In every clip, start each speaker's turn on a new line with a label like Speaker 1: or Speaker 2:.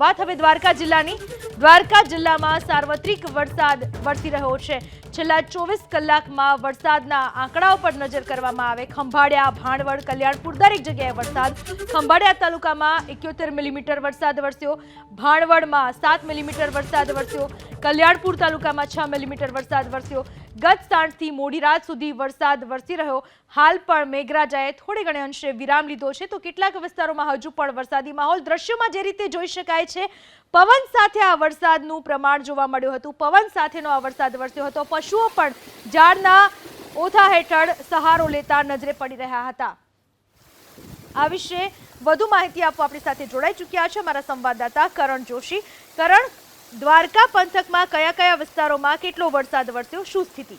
Speaker 1: વાત હવે દ્વારકા જિલ્લાની. દ્વારકા જિલ્લામાં સાર્વત્રિક વરસાદ વરસી રહ્યો છે. છેલ્લા ચોવીસ કલાકમાં વરસાદના આંકડાઓ પર નજર કરવામાં આવે. ખંભાળિયા, ભાણવડ, કલ્યાણપુર દરેક જગ્યાએ વરસાદ. ખંભાળિયા તાલુકામાં એક્યોતેર મિલીમીટર વરસાદ વરસ્યો. ભાણવડમાં સાત મિલીમીટર વરસાદ વરસ્યો. કલ્યાણપુર તાલુકામાં છ મિલીમીટર વરસાદ વરસ્યો. ગત સાંજથી મોડી રાત સુધી વરસાદ વરસી રહ્યો. હાલ પણ મેઘરાજાએ થોડે ઘણે અંશે વિરામ લીધો છે. તો કેટલાક વિસ્તારોમાં હજુ પણ વરસાદી માહોલ દ્રશ્યોમાં જે રીતે જોઈ શકાય છે, પવન સાથે આ વરસાદનું પ્રમાણ જોવા મળ્યું હતું. પવન સાથેનો આ વરસાદ વરસ્યો હતો. પશુઓ પણ ઝાડના ઓથા હેઠળ સહારો લેતા નજરે પડી રહ્યા હતા. આ વિશે વધુ માહિતી આપવા આપણી સાથે જોડાઈ ચૂક્યા છે મારા સંવાદદાતા કરણ જોશી. કરણ દ્વારકા પંથકમાં કયા કયા વિસ્તારોમાં કેટલો વરસાદ વરસ્યો? શું સ્થિતિ?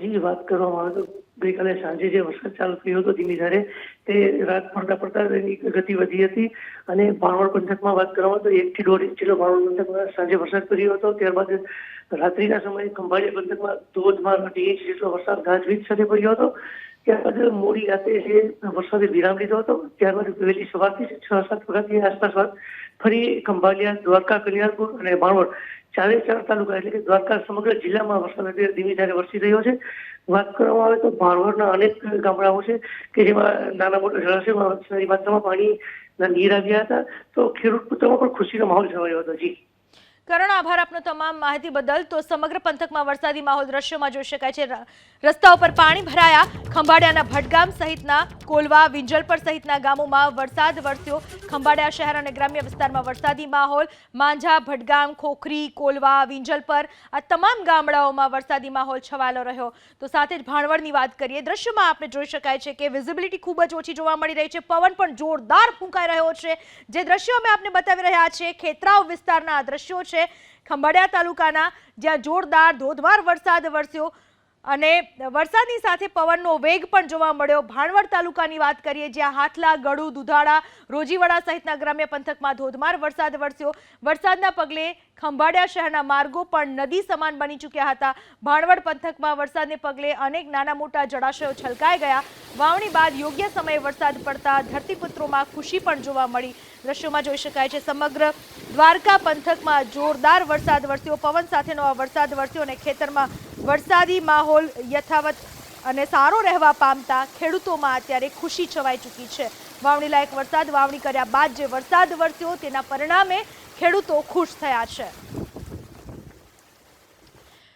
Speaker 2: જી, વાત કરવામાં આવે તો ગઈકાલે સાંજે જે વરસાદ ચાલુ થયો હતો ધીમી ધારે, તે રાત પડતા પડતા તેની ગતિ વધી હતી. અને ભાણવડ પંથકમાં વાત કરવામાં તો એક થી દોઢ ઇંચ જેટલો ભાણવડ પંથકમાં સાંજે વરસાદ પડ્યો હતો. ત્યારબાદ રાત્રિના સમયે ખંભાળિયા પંથકમાં ધોધમાર અઢી ઇંચ જેટલો વરસાદ ગાજવીજ સાથે પડ્યો હતો. ત્યારબાદ મોડી રાતે જે વરસાદે વિરામ લીધો હતો ત્યારબાદ વહેલી સવારથી છ સાત વાગ્યાની આસપાસ ફરી ખંભાલિયા દ્વારકા કલ્યાણપુર અને ભાણવડ ચારે ચાર તાલુકા એટલે કે દ્વારકા, સમગ્ર જિલ્લામાં વરસાદ ધીમી ધારે વરસી રહ્યો છે. વાત કરવામાં આવે તો ભાણવડના અનેક ગામડાઓ છે કે જેમાં નાના મોટા જળાશયમાં પાણી માત્રામાં નીર આવ્યા હતા. તો ખેડૂત પુત્રોમાં પણ ખુશીનો માહોલ છવાયો હતો. જી.
Speaker 1: કરણ આભાર આપનો તમામ માહિતી બદલ. તો સમગ્ર પંથકમાં વરસાદી માહોલ દ્રશ્યોમાં જોઈ શકાય છે. રસ્તા ઉપર પાણી ભરાયા. ખંભાળિયાના ભટગામ સહિતના કોલવા, વિંજલપર સહિતના ગામોમાં વરસાદ વરસ્યો. ખંભાળિયા શહેર અને ગ્રામ્ય વિસ્તારમાં વરસાદી માહોલ. માંઝા ભટગામ ખોખરી, કોલવા, વિંજલપર આ તમામ ગામડાઓમાં વરસાદી માહોલ છવાયેલો રહ્યો. તો સાથે જ ભાણવડની વાત કરીએ. દ્રશ્યમાં આપણે જોઈ શકાય છે કે વિઝિબિલિટી ખૂબ જ ઓછી જોવા મળી રહી છે. પવન પણ જોરદાર ફૂંકાઈ રહ્યો છે. જે દ્રશ્યો અમે આપને બતાવી રહ્યા છીએ, ખેતરાવ વિસ્તારના આ દ્રશ્યો છે. ખંભાળિયા તાલુકાના જ્યાં જોરદાર ધોધમાર વરસાદ વરસ્યો અને વરસાદની સાથે પવનનો વેગ પણ જોવા મળ્યો. ભાણવડ તાલુકાની વાત કરીએ, જ્યાં હાથલા, ગળુ, દુધાળા, રોજીવાડા સહિતના ગ્રામ્ય પંથકમાં ધોધમાર વરસાદ વરસ્યો. વરસાદના પગલે ખંભાળિયા શહેરના માર્ગો પણ નદી સમાન બની ચૂક્યા હતા. ભાણવડ પંથકમાં વરસાદને પગલે અનેક નાના મોટા જળાશયો છલકાઈ ગયા. વાવણી બાદ યોગ્ય સમયે વરસાદ પડતા ધરતીપુત્રોમાં ખુશી પણ જોવા મળી. દ્રશ્યોમાં જોઈ શકાય છે, સમગ્ર દ્વારકા પંથકમાં જોરદાર વરસાદ વરસ્યો. પવન સાથેનો આ વરસાદ વરસ્યો અને ખેતરમાં વરસાદી માહોલ યથાવત અને સારો રહેવા પામતા ખેડૂતોમાં અત્યારે ખુશી છવાઈ ચૂકી છે. વાવણી લાયક વરસાદ વાવણી કર્યા બાદ જે વરસાદ વરસ્યો તેના પરિણામે ખેડૂતો ખુશ થયા છે.